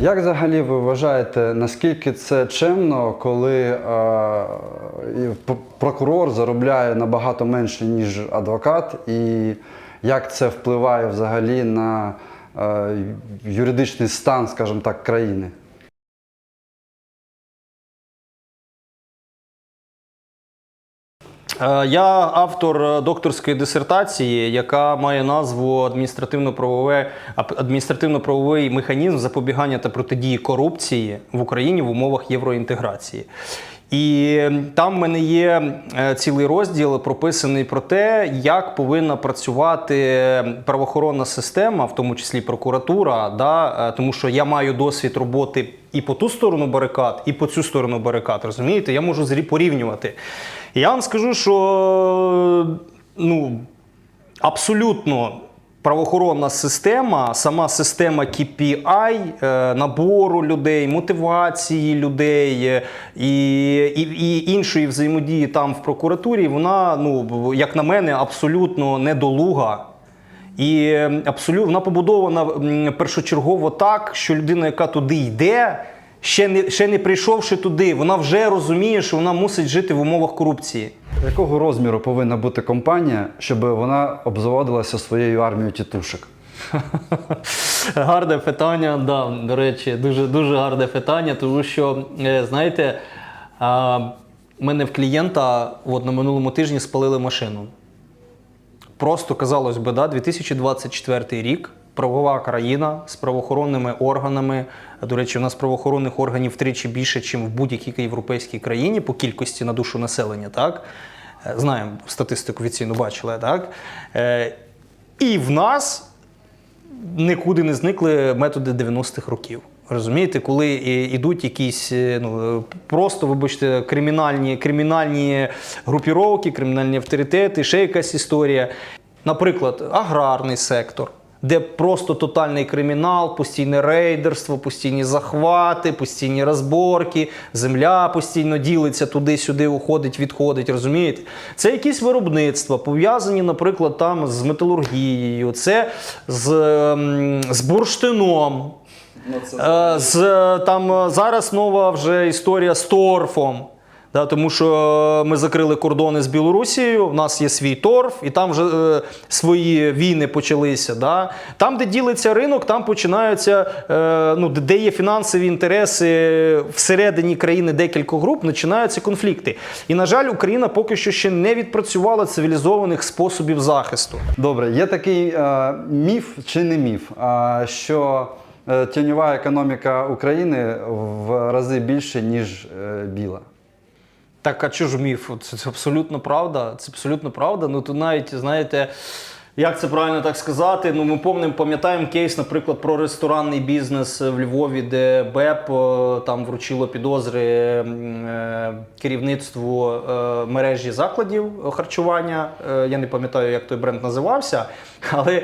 Як взагалі ви вважаєте, наскільки це чемно, коли е, прокурор заробляє набагато менше, ніж адвокат, і як це впливає взагалі на е, юридичний стан, скажімо так, країни? Я автор е, докторської дисертації, яка має назву адміністративно-правове ап- адміністративно-правовий механізм запобігання та протидії корупції в Україні в умовах євроінтеграції. І там в мене є е, цілий розділ прописаний про те, як повинна працювати правоохоронна система, в тому числі прокуратура, да, е, тому що я маю досвід роботи і по ту сторону барикад, і по цю сторону барикад. Розумієте, я можу порівнювати. Я вам скажу, що ну, абсолютно правоохоронна система, сама система KPI, е, набору людей, мотивації людей е, і, і, і іншої взаємодії там в прокуратурі, вона, ну, як на мене, абсолютно недолуга. І абсолютно вона побудована першочергово так, що людина, яка туди йде, ще не, ще не прийшовши туди, вона вже розуміє, що вона мусить жити в умовах корупції. Якого розміру повинна бути компанія, щоб вона обзаводилася своєю армією тітушек? Гарне питання, да, до речі, дуже, дуже гарне питання, тому що, е, знаєте, в мене в клієнта от, на минулому тижні спалили машину. Просто, казалось би, да, 2024 рік, правова країна з правоохоронними органами. До речі, у нас правоохоронних органів втричі більше, ніж в будь-якій європейській країні по кількості на душу населення. Так? Е, Знаємо, статистику офіційно бачили. Так? Е, І в нас нікуди не зникли методи 90-х років. Розумієте, коли ідуть якісь е, ну просто, вибачте, кримінальні, кримінальні групіровки, кримінальні авторитети, ще якась історія. Наприклад, аграрний сектор, де просто тотальний кримінал, постійне рейдерство, постійні захвати, постійні розборки, земля постійно ділиться туди-сюди, уходить, відходить. Розумієте? Це якісь виробництва, пов'язані, наприклад, там з металургією, це з, ем, з бурштином. Е, З, е, там е, зараз нова вже історія з торфом. Да, тому що ми закрили кордони з Білорусією, в нас є свій торф, і там вже е, свої війни почалися. Да. Там, де ділиться ринок, там починаються, е, ну, де- є фінансові інтереси всередині країни декількох груп, починаються конфлікти. І, на жаль, Україна поки що ще не відпрацювала цивілізованих способів захисту. Добре, є такий е, міф чи не міф, е, що тіньова економіка України в рази більше, ніж е, біла. Так, а чого ж міф? Це, це абсолютно правда. Це абсолютно правда. Ну то навіть знаєте. Як це правильно так сказати? Ну, ми помним, пам'ятаємо кейс, наприклад, про ресторанний бізнес в Львові, де БЕП е, там вручило підозри е, керівництву е, мережі закладів харчування. Я не пам'ятаю, як той бренд називався, але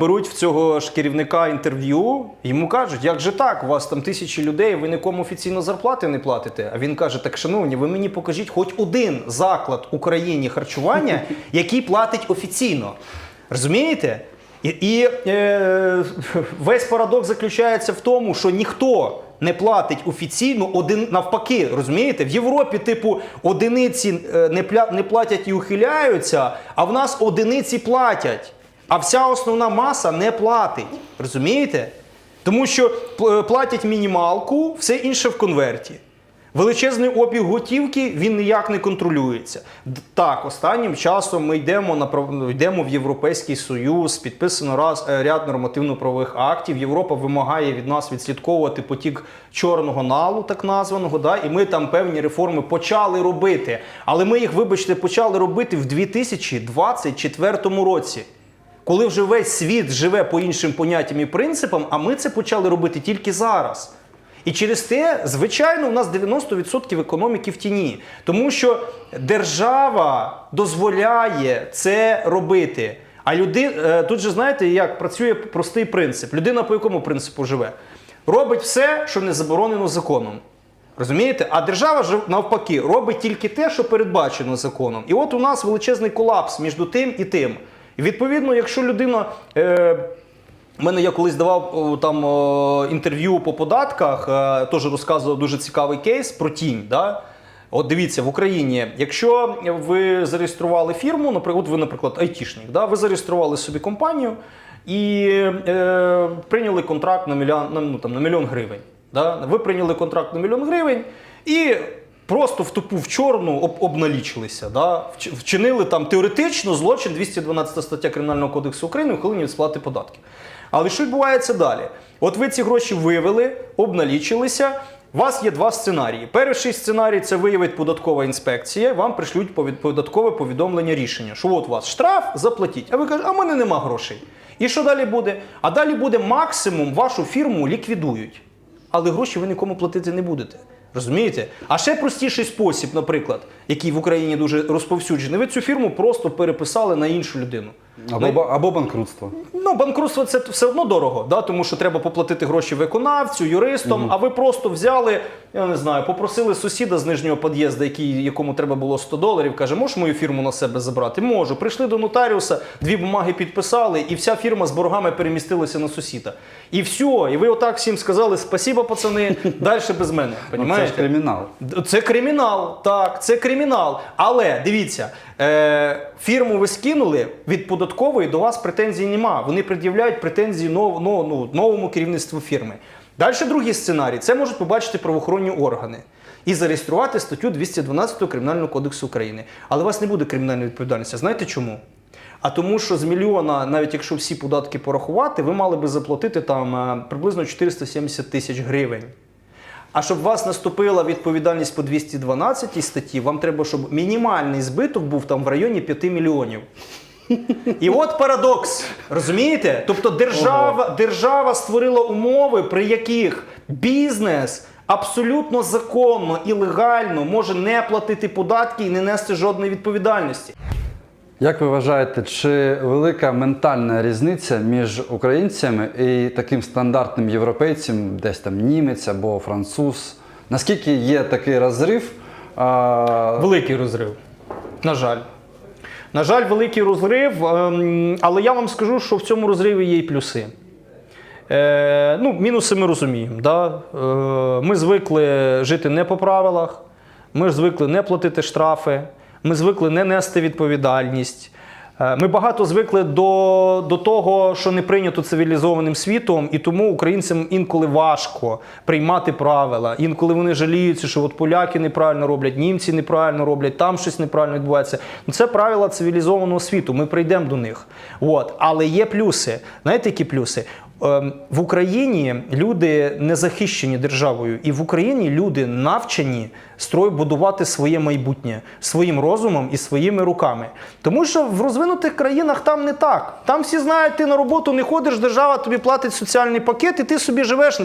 беруть в цього ж керівника інтерв'ю, йому кажуть, як же так, у вас там тисячі людей, ви нікому офіційно зарплати не платите. А він каже: так, шановні, ви мені покажіть хоч один заклад в Україні харчування, який платить офіційно. Розумієте? І, і е, весь парадокс заключається в тому, що ніхто не платить офіційно один навпаки, розумієте? В Європі, типу, одиниці е, не, пля, не платять і ухиляються, а в нас одиниці платять. А вся основна маса не платить. Розумієте? Тому що п- платять мінімалку, все інше в конверті. Величезний обіг готівки він ніяк не контролюється. Так, останнім часом ми йдемо на ну, йдемо в Європейський Союз, підписано раз е, ряд нормативно-правових актів. Європа вимагає від нас відслідковувати потік чорного налу, так названого. Да? І ми там певні реформи почали робити. Але ми їх, вибачте, почали робити в 2024 році. Коли вже весь світ живе по іншим поняттям і принципам, а ми це почали робити тільки зараз. І через те, звичайно, у нас 90% економіки в тіні. Тому що держава дозволяє це робити. А люди, е, тут же знаєте, як працює простий принцип. Людина по якому принципу живе? Робить все, що не заборонено законом. Розумієте? А держава ж навпаки робить тільки те, що передбачено законом. І от у нас величезний колапс між тим і тим. І відповідно, якщо людина. Е, мене я колись давав там інтерв'ю по податках, е, теж розказував дуже цікавий кейс про тінь. Да? От дивіться, в Україні, якщо ви зареєстрували фірму, наприклад, ви, наприклад, айтішник, да? ви зареєстрували собі компанію і е, прийняли контракт на мільйон, ну, там, на мільйон гривень. Да? Ви прийняли контракт на мільйон гривень і просто в тупу в чорну об, обналічилися. Да? Вчинили там теоретично злочин 212 стаття Кримінального кодексу України ухилення від сплати податків. Але що відбувається далі? От ви ці гроші вивели, обналічилися. У вас є два сценарії. Перший сценарій це виявить податкова інспекція. Вам пришлють податкове повідомлення рішення, що от у вас штраф, заплатіть. А ви кажете, а в мене нема грошей. І що далі буде? А далі буде максимум вашу фірму ліквідують. Але гроші ви нікому платити не будете. Розумієте? А ще простіший спосіб, наприклад, який в Україні дуже розповсюджений, ви цю фірму просто переписали на іншу людину. Або, ба- або банкрутство. Ну, банкрутство це все одно дорого, да? тому що треба поплатити гроші виконавцю, юристам. А ви просто взяли, я не знаю, попросили сусіда з нижнього під'їзду, якому треба було 100 доларів, каже, можеш мою фірму на себе забрати? Можу. Прийшли до нотаріуса, дві бумаги підписали, і вся фірма з боргами перемістилася на сусіда. І все. І ви отак всім сказали: спасіба, пацани, далі без мене. Ну, це ж кримінал. Це кримінал, так, це кримінал. Але дивіться, е, фірму ви скинули від податкової до вас претензій нема. Вони пред'являють претензії нов, ну, ну, новому керівництву фірми. Далі другий сценарій: це можуть побачити правоохоронні органи і зареєструвати статтю 212 Кримінального кодексу України. Але у вас не буде кримінальної відповідальності. Знаєте чому? А тому, що з мільйона, навіть якщо всі податки порахувати, ви мали би заплатити там е, приблизно 470 тисяч гривень. А щоб вас наступила відповідальність по 212 статті, вам треба, щоб мінімальний збиток був там в районі 5 мільйонів. І от парадокс. Розумієте? Тобто держава, держава створила умови, при яких бізнес абсолютно законно і легально може не платити податки і не нести жодної відповідальності. Як ви вважаєте, чи велика ментальна різниця між українцями і таким стандартним європейцем, десь там німець або француз? Наскільки є такий розрив? А, Великий розрив. На жаль. На жаль, великий розрив, ем, але я вам скажу, що в цьому розриві є і плюси. Е, ну, мінуси ми розуміємо. Да? Е, ми звикли жити не по правилах, ми звикли не платити штрафи, ми звикли не нести відповідальність. Е, Ми багато звикли до, до того, що не прийнято цивілізованим світом, і тому українцям інколи важко приймати правила. Інколи вони жаліються, що от поляки неправильно роблять, німці неправильно роблять, там щось неправильно відбувається. Ну це правила цивілізованого світу. Ми прийдемо до них. От. Але є плюси. Знаєте, які плюси? Ем, В Україні люди не захищені державою, і в Україні люди навчені строй будувати своє майбутнє своїм розумом і своїми руками. Тому що в розвинутих країнах там не так. Там всі знають, ти на роботу не ходиш, держава тобі платить соціальний пакет, і ти собі живеш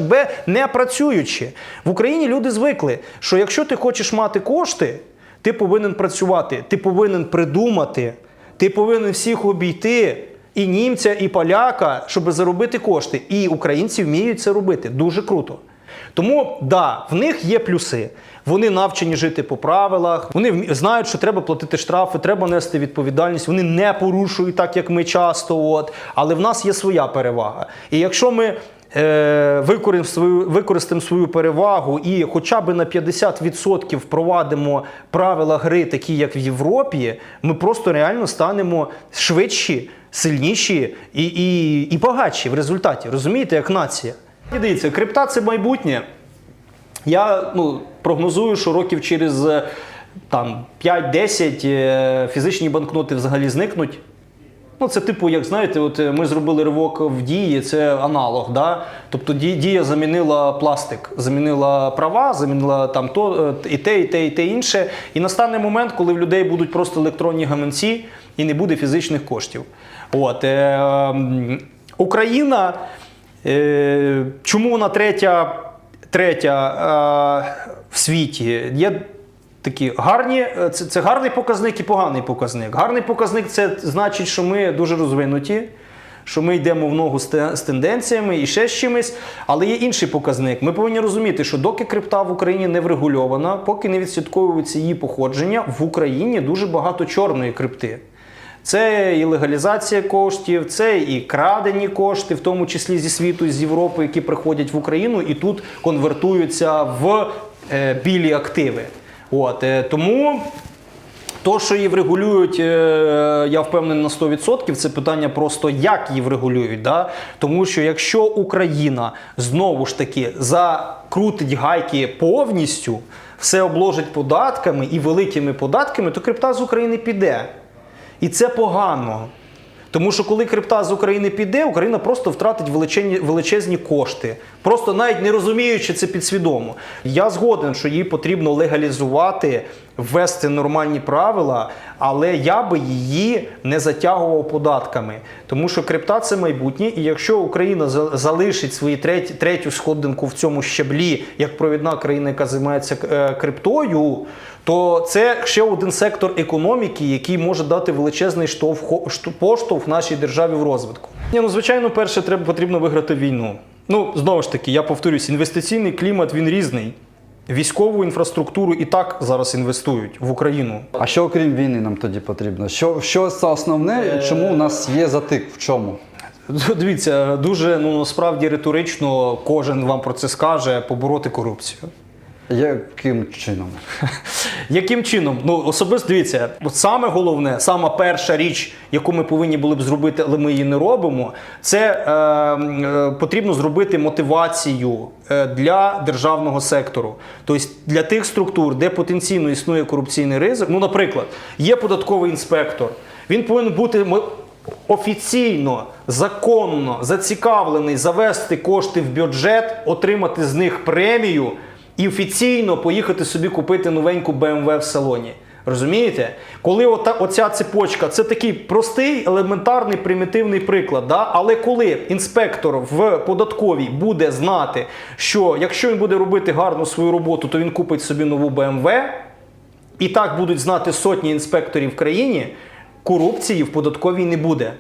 не працюючи. В Україні люди звикли, що якщо ти хочеш мати кошти, ти повинен працювати, ти повинен придумати, ти повинен всіх обійти. І німця, і поляка, щоб заробити кошти. І українці вміють це робити. Дуже круто. Тому да, в них є плюси. Вони навчені жити по правилах, вони знають, що треба платити штрафи, треба нести відповідальність. Вони не порушують так, як ми часто. От. Але в нас є своя перевага. І якщо ми е, використаємо свою перевагу і хоча б на 50% впровадимо правила гри, такі як в Європі, ми просто реально станемо швидші, сильніші і, і, і багатші в результаті. Розумієте, як нація. І дивіться, крипта це майбутнє. Я ну, прогнозую, що років через е, там, 5-10 е, фізичні банкноти взагалі зникнуть. Ну, це типу, як знаєте, от е, ми зробили ривок в дії, це аналог. Да? Тобто дія замінила пластик, замінила права, замінила там то, і те, і те, і те інше. І настане момент, коли в людей будуть просто електронні гаманці і не буде фізичних коштів. От, е, Україна, е, чому вона третя, третя е, в світі? Є такі гарні, е, це, це гарний показник і поганий показник. Гарний показник це значить, що ми дуже розвинуті, що ми йдемо в ногу з тенденціями і ще з чимось. Але є інший показник. Ми повинні розуміти, що доки крипта в Україні не врегульована, поки не відслідковується її походження, в Україні дуже багато чорної крипти. Це і легалізація коштів, це і крадені кошти, в тому числі зі світу, з Європи, які приходять в Україну і тут конвертуються в е, білі активи. От, е, тому то, що її врегулюють, е, я впевнений на 100%, це питання просто як її врегулюють. Да? Тому що якщо Україна знову ж таки закрутить гайки повністю, все обложить податками і великими податками, то крипта з України піде. І це погано. Тому що коли крипта з України піде, Україна просто втратить величезні, величезні кошти, просто навіть не розуміючи це підсвідомо. Я згоден, що її потрібно легалізувати, ввести нормальні правила, але я би її не затягував податками. Тому що крипта це майбутнє, і якщо Україна за- залишить свою третю, третю сходинку в цьому щаблі, як провідна країна, яка займається е, криптою, то це ще один сектор економіки, який може дати величезний штовх, поштовх нашій державі в розвитку. Ні, ну звичайно, перше треба потрібно виграти війну. Ну знову ж таки, я повторюсь, інвестиційний клімат він різний. Військову інфраструктуру і так зараз інвестують в Україну. А що окрім війни нам тоді потрібно? Що, що це основне чому у нас є затик? В чому? Дивіться, дуже ну насправді риторично кожен вам про це скаже побороти корупцію. Яким чином? Яким чином? Ну особисто дивіться, от саме головне, сама перша річ, яку ми повинні були б зробити, але ми її не робимо. Це е, е, потрібно зробити мотивацію е, для державного сектору, тобто для тих структур, де потенційно існує корупційний ризик. Ну, наприклад, є податковий інспектор. Він повинен бути офіційно, законно зацікавлений завести кошти в бюджет, отримати з них премію і офіційно поїхати собі купити новеньку BMW в салоні. Розумієте? Коли ота, оця цепочка, це такий простий, елементарний, примітивний приклад. Да? Але коли інспектор в податковій буде знати, що якщо він буде робити гарно свою роботу, то він купить собі нову BMW, і так будуть знати сотні інспекторів в країні, корупції в податковій не буде.